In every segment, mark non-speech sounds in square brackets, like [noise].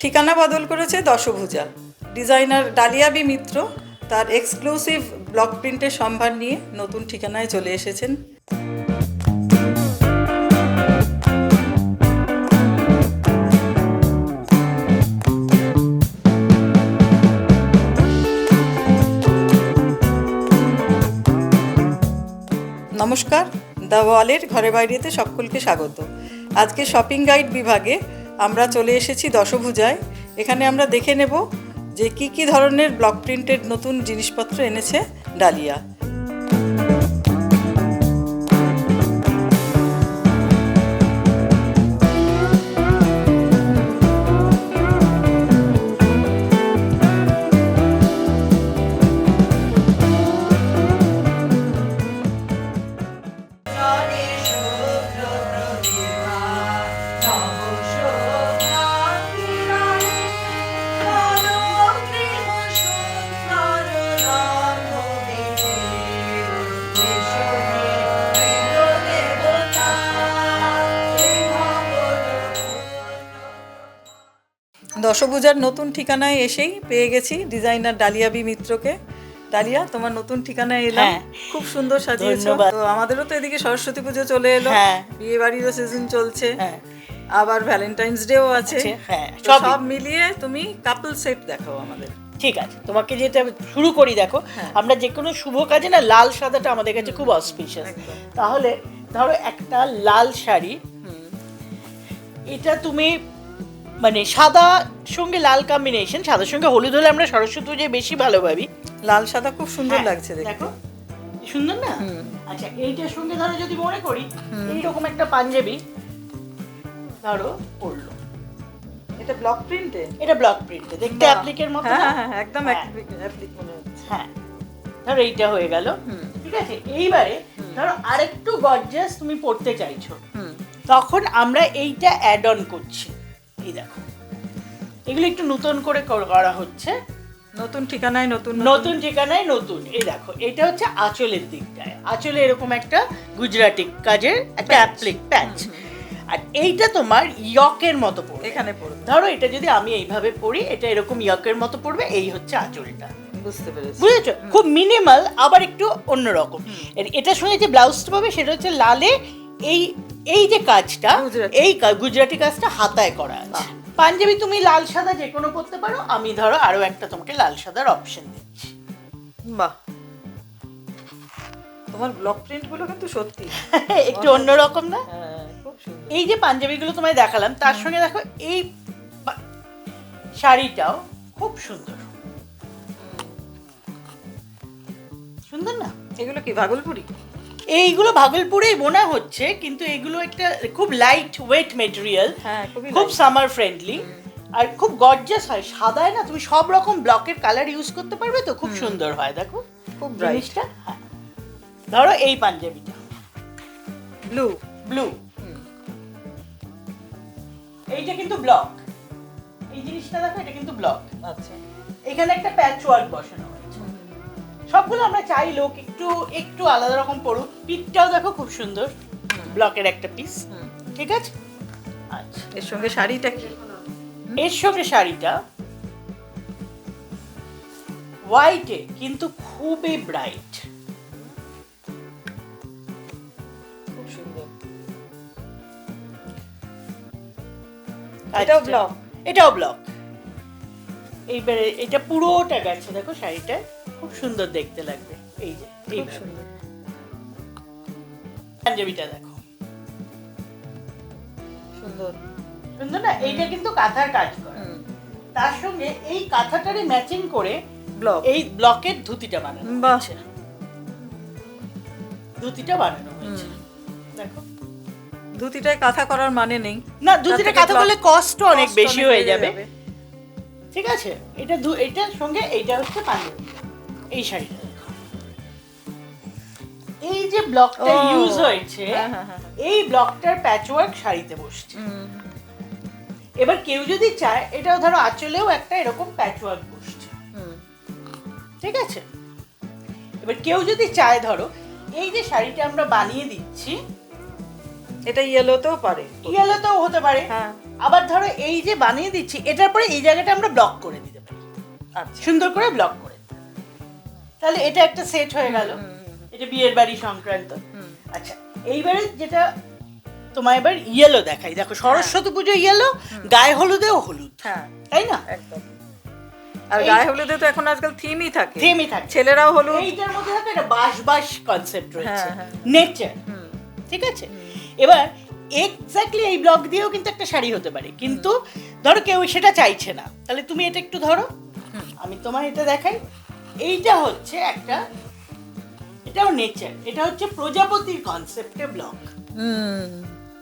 ঠিকানা বদল করেছে দশভুজা। ডিজাইনার ডালিয়াবি মিত্র তার এক্সক্লুসিভ ব্লক প্রিন্টের সম্ভার নিয়ে নতুন ঠিকানায় চলে এসেছেন। নমস্কার, দ্য ওয়ালের ঘরে বাইরেতে সকলকে স্বাগত। আজকে শপিং গাইড বিভাগে আমরা চলে এসেছি দশভুজায়। এখানে আমরা দেখে নেব যে কি কি ধরনের ব্লক প্রিন্টেড নতুন জিনিসপত্র এনেছে ডালিয়া। দশভুজার নতুন ঠিকানায় এসেই পেয়ে গেছি ডিজাইনার ডালিয়া বি মিত্রকে। ডালিয়া তোমার নতুন ঠিকানায় এলাম। হ্যাঁ। খুব সুন্দর সাজিয়েছো। তো আমাদেরও তো এদিকে সরস্বতী পুজো চলে এলো। হ্যাঁ। বিয়ে বাড়িরও সিজন চলছে। হ্যাঁ। আবার ভ্যালেন্টাইন্স ডেও আছে। আছে, হ্যাঁ, সব মিলিয়ে তুমি কাপল সেট দেখাও আমাদের। ঠিক আছে। তোমাকে যেটা শুরু করি দেখো। আমরা যে কোনো শুভ কাজে না লাল সাদাটা আমাদের কাছে খুব অসপিশিয়াস তাহলে ধরো একটা লাল শাড়ি। এটা তুমি মানে সাদা সঙ্গে লাল কম্বিনেশন সাদার সঙ্গে হলুদ হলে আমরা সরস্বতী পুজোয় বেশি ভালো ভাবি লাল সাদা খুব সুন্দর হ্যাঁ, লাগছে দেখো। সুন্দর না? আচ্ছা এইটার সঙ্গে ধরো যদি মনে করি এইরকম একটা পাঞ্জাবি ধরো পড়ল এটা ব্লক প্রিন্টে এটা ব্লক প্রিন্টে দেখতে অ্যাপ্লিকের মতো হ্যাঁ হ্যাঁ হ্যাঁ, একদম। অ্যাপ্লিক মনে হচ্ছে। হ্যাঁ ধরো এইটা হয়ে গেল। ঠিক আছে? এইবারে ধরো আরেকটু গর্জাস তুমি পড়তে চাইছো। তখন আমরা এইটা অ্যাড অন করছি। এই দেখো। এগুলো একটু নতুন করে করা হচ্ছে। নতুন ঠিকানায় নতুন নতুন। ঠিকানায় নতুন। এই দেখো এটা হচ্ছে আঁচলের দিকটায়। আঁচলে এরকম একটা গুজরাটি কাজের একটা অ্যাপ্লিক প্যাচ আর এইটা তোমার ইয়কের মতো পড়বে। এখানে পড়বে। ধরো এটা যদি আমি এইভাবে পড়ি এটা এরকম ইয়কের মতো পড়বে এই হচ্ছে আঁচলটা। বুঝতে পেরেছি। বুঝেছ? খুব মিনিমাল আবার একটু অন্যরকম। এটার সঙ্গে যে ব্লাউজটা পাবে সেটা হচ্ছে লালে এই এই যে কাজটা এই গুজরাটি কাজটা হাতায় করা আছে। পাঞ্জাবি তুমি লাল সাদা যে কোনো পরতে পারো আমি ধরো আরও একটা তোমাকে লাল সাদার অপশন দিচ্ছি। বাহ। তোমার ব্লক প্রিন্টগুলো কিন্তু সত্যি। [laughs] একটু অন্যরকম না? হ্যাঁ এই যে পাঞ্জাবিগুলো তোমায় দেখালাম তার সঙ্গে দেখো এই শাড়িটাও খুব সুন্দর। সুন্দর না? এগুলো কি ভাগলপুরি? এইগুলো ভাগলপুরেই বোনা হচ্ছে কিন্তু এগুলো একটা খুব লাইট ওয়েট মেটেরিয়াল হ্যাঁ খুব সামার ফ্রেন্ডলি আর খুব গর্জাস হয়। সাদায় না তুমি সব রকম ব্লকের কালার ইউজ করতে পারবে তো খুব সুন্দর হয় দেখো। খুব জিনিসটা হ্যাঁ। ধরো এই পাঞ্জাবিটা। ব্লু ব্লু এইটা কিন্তু ব্লক এই জিনিসটা দেখো এটা কিন্তু ব্লক আচ্ছা। এখানে একটা প্যাচ ওয়ার্ক বসানো সবগুলো আমরা চাই লোক একটু একটু আলাদা রকম পড়ুক। পিকটাও দেখো খুব সুন্দর। ব্লকের একটা পিস ঠিক আছে? আচ্ছা। এর সঙ্গে শাড়িটা কি? এর সঙ্গে শাড়িটা হোয়াইটে কিন্তু খুবই ব্রাইট খুব সুন্দর। আচ্ছা। এটাও ব্লক এটাও ব্লক এইবারে এটা পুরোটা গেছে দেখো শাড়িটা খুব সুন্দর দেখতে লাগবে। এই যে এইভাবে। সুন্দর। পাঞ্জাবিটা দেখো। সুন্দর। সুন্দর না? এইটা কিন্তু কাঁথার কাজ করে। তার সঙ্গে এই কাঁথাটারে ম্যাচিং করে ব্লক এই ব্লকের ধুতিটা বানানো। হয়েছে। ধুতিটা বানানো হয়েছে। দেখো। ধুতিটায় কাঁথা করার মানে নেই। না ধুতিটা কাঁথা করলে কষ্ট অনেক বেশি হয়ে যাবে। ঠিক আছে? এটা এটার সঙ্গে এইটা হচ্ছে পাঞ্জাবি। এই শাড়িটা এই যে ব্লকটা ইউজ হয়েছে হ্যাঁ, হ্যাঁ, হ্যাঁ। এই ব্লকটার প্যাচওয়ার্ক শাড়িতে বসছে। এবার কেউ যদি চায় এটাও ধরো আঁচলেও একটা এরকম প্যাচওয়ার্ক বসছে। হুম, ঠিক আছে? এবার কেউ যদি চায় ধরো এই যে শাড়িটা আমরা বানিয়ে দিচ্ছি এটা ইয়েলোতেও পারে। ইয়েলোতেও হতে পারে। হ্যাঁ। আবার ধরো এই যে বানিয়ে দিচ্ছি এটার পরে এই জায়গাটা আমরা ব্লক করে দিতে পারি। আচ্ছা। সুন্দর করে ব্লক। তাহলে এটা একটা সেট হয়ে গেল। এটা বিয়ের বাড়ি সংক্রান্ত। আচ্ছা এইবারে যেটা তোমার এবার ইয়েলো দেখাই। দেখো সরস্বতী পুজো ইয়েলো গায়ে হলুদেও হলুদ হ্যাঁ। তাই না? একদম। আর গায়ে হলুদে তো এখন আজকাল থিমই থাকে। থেমে থাকে। ছেলেরাও হলুদ। এইটার মধ্যে থাকে একটা বাস বাস কনসেপ্ট রয়েছে। হ্যাঁ, হ্যাঁ। নেচার হুম, ঠিক আছে? এবার এক্স্যাক্টলি এই ব্লক দিয়েও কিন্তু একটা শাড়ি হতে পারে। কিন্তু ধরো কেউ সেটা চাইছে না। তাহলে তুমি এটা একটু ধরো। আমি তোমার এটা দেখাই। এইটা হচ্ছে একটা এটাও নেচার এটা হচ্ছে প্রজাপতির কনসেপ্টে ব্লক হুম,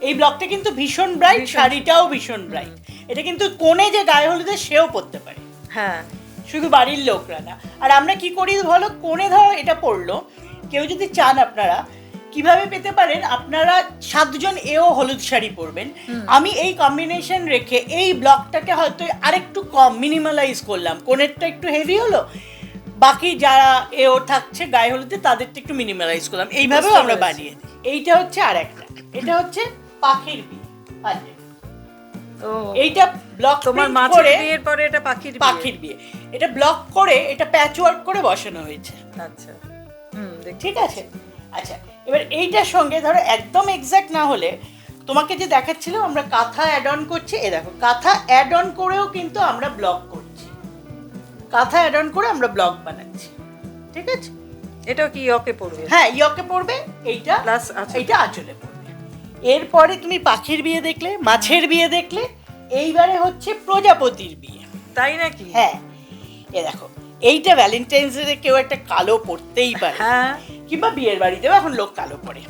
এই ব্লকটা কিন্তু ভীষণ ব্রাইট শাড়িটাও ভীষণ ব্রাইট এটা কিন্তু কোণে যে গায়ে হলুদে সেও পরতে পারে। হ্যাঁ। শুধু বাড়ির লোকরা না। আর আমরা কি করি বলো? কোণে ধরো এটা পড়ল কেউ যদি চান আপনারা কীভাবে পেতে পারেন? আপনারা সাতজন এও হলুদ শাড়ি পরবেন। আমি এই কম্বিনেশন রেখে এই ব্লকটাকে হয়তো আরেকটু কম মিনিমালাইজ করলাম। কোণেরটা একটু হেভি হলো বাকি যারা এও থাকছে গায়ে হলুদে তাদেরটা একটু মিনিমালাইজ করলাম। এইভাবেও আমরা বানিয়ে দিই। এইটা হচ্ছে আর একটা। এটা হচ্ছে পাখির বিয়ে। ও এইটা ব্লক তোমার করে বিয়ের পরে এটা পাখির। পাখির বিয়ে। এটা ব্লক করে এটা প্যাচ ওয়ার্ক করে বসানো হয়েছে। আচ্ছা। হুম ঠিক আছে? আচ্ছা এবার এইটার সঙ্গে ধরো একদম এক্স্যাক্ট না হলে তোমাকে যে দেখাচ্ছিলাম আমরা কাঁথা অ্যাড অন করছি এ দেখো কাঁথা অ্যাড অন করেও কিন্তু আমরা ব্লক করছি। কাঁথা অ্যাড অন করে আমরা ব্লক বানাচ্ছি। ঠিক আছে? এটাও কি ওকে পড়বে? হ্যাঁ ইয়কে পড়বে এইটা আঁচল। এইটা আঁচলে পড়বে। এরপরে তুমি পাখির বিয়ে দেখলে মাছের বিয়ে দেখলে এইবারে হচ্ছে প্রজাপতির বিয়ে। তাই নাকি? হ্যাঁ। এ দেখো এইটা ভ্যালেন্টাইন্স ডে কেউ একটা কালো পড়তেই পারে। হ্যাঁ। কিংবা বিয়ের বাড়িতেও এখন লোক কালো পরে।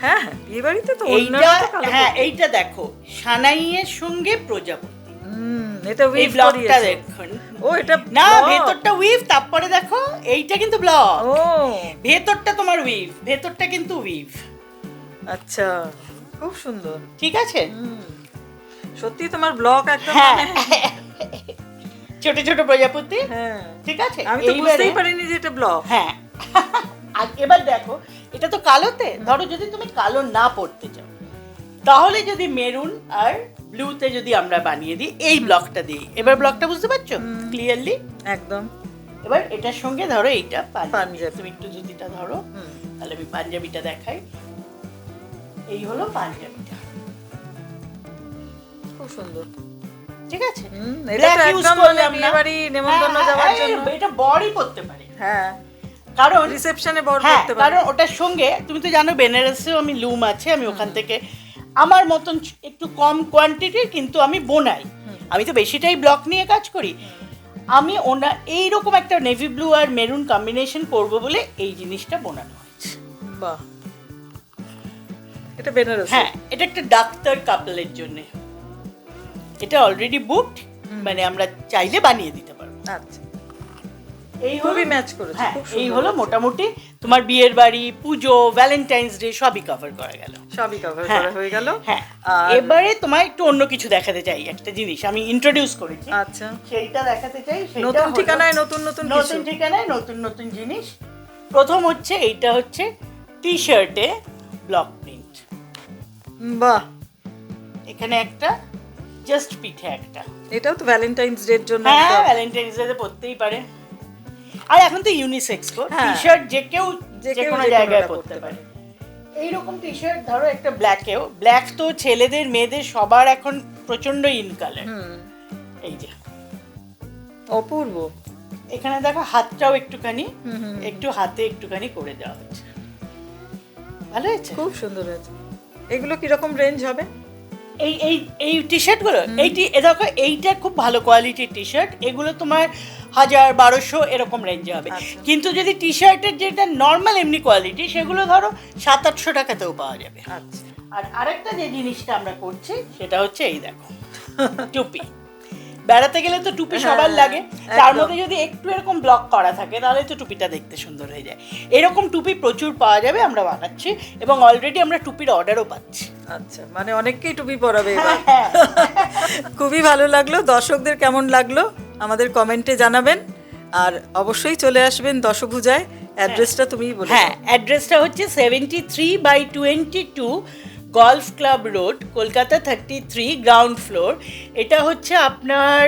হ্যাঁ হ্যাঁ বিয়ে বাড়িতে তো এইটা হ্যাঁ এইটা দেখো সানাইয়ের সঙ্গে প্রজাপতি। হুম, এটা উইভ ব্লকটা দেখুন। ও এটা না ভেতরটা উইভ তারপরে দেখো এইটা কিন্তু ব্লক ও। ভেতরটা তোমার উইভ ভেতরটা কিন্তু উইভ আচ্ছা খুব সুন্দর। ঠিক আছে। সত্যি তোমার ব্লক একদম হ্যাঁ। মানে- ছোট ছোট প্রজাপতি। হ্যাঁ। ঠিক আছে? আমি তো বুঝতেই পারিনি যে এটা ব্লক হ্যাঁ। আর এবার দেখো এটা তো কালোতে। ধরো যদি তুমি কালো না পড়তে চাও তাহলে যদি মেরুন আর ব্লুতে যদি আমরা বানিয়ে দিই এই ব্লকটা দিই। এবার ব্লকটা বুঝতে পারছ? ক্লিয়ারলি একদম। এবার এটার সঙ্গে ধরো এইটা পাঞ্জাবি। তুমি একটু ধুতিটা ধরো। তাহলে আমি পাঞ্জাবিটা দেখাই। এই হলো পাঞ্জাবিটা। খুব সুন্দর। ঠিক আছে? use একদম করলাম মানে না। বিয়েবাড়ি নেমন্তন্ন হ্যাঁ, যাওয়ার হ্যাঁ, জন্য। এটা বড়ই পড়তে পারে। হ্যাঁ। কারণ রিসেপশনে বড় করতে পারে। কারণ ওটার সঙ্গে তুমি তো জানো বেনারসেও আমি লুম আছে আমি ওখান থেকে আমার মতন একটু কম কোয়ান্টিটির কিন্তু আমি বোনাই। আমি তো বেশিটাই ব্লক নিয়ে কাজ করি। আমি ওনা এইরকম একটা নেভি ব্লু আর মেরুন কম্বিনেশন করব বলে এই জিনিসটা বোনানো হয়েছে। বাহ। এটা বেনারস। হ্যাঁ এটা একটা ডাক্তার কাপলের জন্য। এটা অলরেডি বুকড মানে আমরা চাইলে বানিয়ে দিতে পারব। আচ্ছা। এই হলো ম্যাচ করেছে হ্যাঁ এই হলো মোটামুটি তোমার বিয়ের বাড়ি পুজো ভ্যালেন্টাইন্স ডে সবই কভার করা গেল। সবই কভার হ্যাঁ, করা হয়ে গেল। হ্যাঁ। এবারে তোমায় একটু অন্য কিছু দেখাতে চাই একটা জিনিস আমি ইন্ট্রোডিউস করেছি। আচ্ছা। সেইটা দেখাতে চাই নতুন ঠিকানায় নতুন নতুন কিছু। নতুন ঠিকানায় নতুন নতুন জিনিস। প্রথম হচ্ছে এইটা হচ্ছে টি শার্টে ব্লক প্রিন্ট বাহ। এখানে একটা জাস্ট পিঠে একটা। এটাও তো ভ্যালেন্টাইন্স ডের জন্য হ্যাঁ। ভ্যালেন্টাইন্স ডে পরতেই পারে। আর এখন তো ইউনিসেক্স গো। টি। শার্ট যে কেউ যে কোনো জায়গায় পরতে পারে। এইরকম টি শার্ট ধরো একটা ব্ল্যাকেও ব্ল্যাক তো ছেলেদের মেয়েদের সবার এখন প্রচণ্ড ইন কালার হুম। এই যে। অপূর্ব। এখানে দেখো হাতটাও একটুখানি। একটু হাতে একটুখানি করে দেওয়া হচ্ছে ভালো হয়েছে? খুব সুন্দর হয়েছে। এগুলো কীরকম রেঞ্জ হবে? এই এই এই টি শার্টগুলো এই টি এ দেখো এইটা খুব ভালো কোয়ালিটির টি শার্ট এগুলো তোমার হাজার বারোশো এরকম রেঞ্জে হবে। আচ্ছা। কিন্তু যদি টি শার্টের যেটা নর্মাল এমনি কোয়ালিটি সেগুলো ধরো সাত আটশো টাকাতেও পাওয়া যাবে। আচ্ছা। আর আরেকটা যে জিনিসটা আমরা করছি সেটা হচ্ছে এই দেখো টুপি। বেড়াতে গেলে তো টুপি সবার হ্যাঁ, লাগে তার মধ্যে যদি একটু এরকম ব্লক করা থাকে তাহলে তো টুপিটা দেখতে সুন্দর হয়ে যায়। এরকম টুপি প্রচুর পাওয়া যাবে আমরা বানাচ্ছি এবং অলরেডি আমরা টুপির অর্ডারও পাচ্ছি। আচ্ছা মানে অনেককেই টুপি পরাবে হ্যাঁ খুবই ভালো লাগল দর্শকদের কেমন লাগল আমাদের কমেন্টে জানাবেন। আর অবশ্যই চলে আসবেন দশভুজায় অ্যাড্রেসটা তুমি বলো হ্যাঁ অ্যাড্রেসটা হচ্ছে seventy three by twenty two golf club road Kolkata thirty three ground floor এটা হচ্ছে আপনার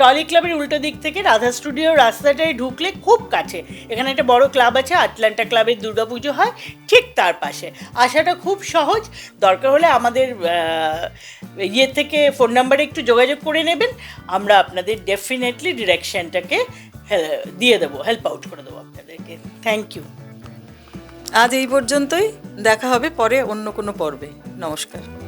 টলি ক্লাবের উল্টো দিক থেকে রাধা স্টুডিও রাস্তাটায় ঢুকলে খুব কাছে। এখানে একটা বড় ক্লাব আছে আটলান্টা ক্লাবের দুর্গাপুজো হয়, ঠিক তার পাশে। আসাটা খুব সহজ। দরকার হলে আমাদের ইয়ে থেকে ফোন নাম্বারে একটু যোগাযোগ করে নেবেন। আমরা আপনাদের ডেফিনেটলি ডিরেকশনটাকে দিয়ে দেবো হেল্প আউট করে দেবো আপনাদেরকে। থ্যাংক ইউ আজ এই পর্যন্তই। দেখা হবে পরে অন্য কোনো পর্বে। নমস্কার।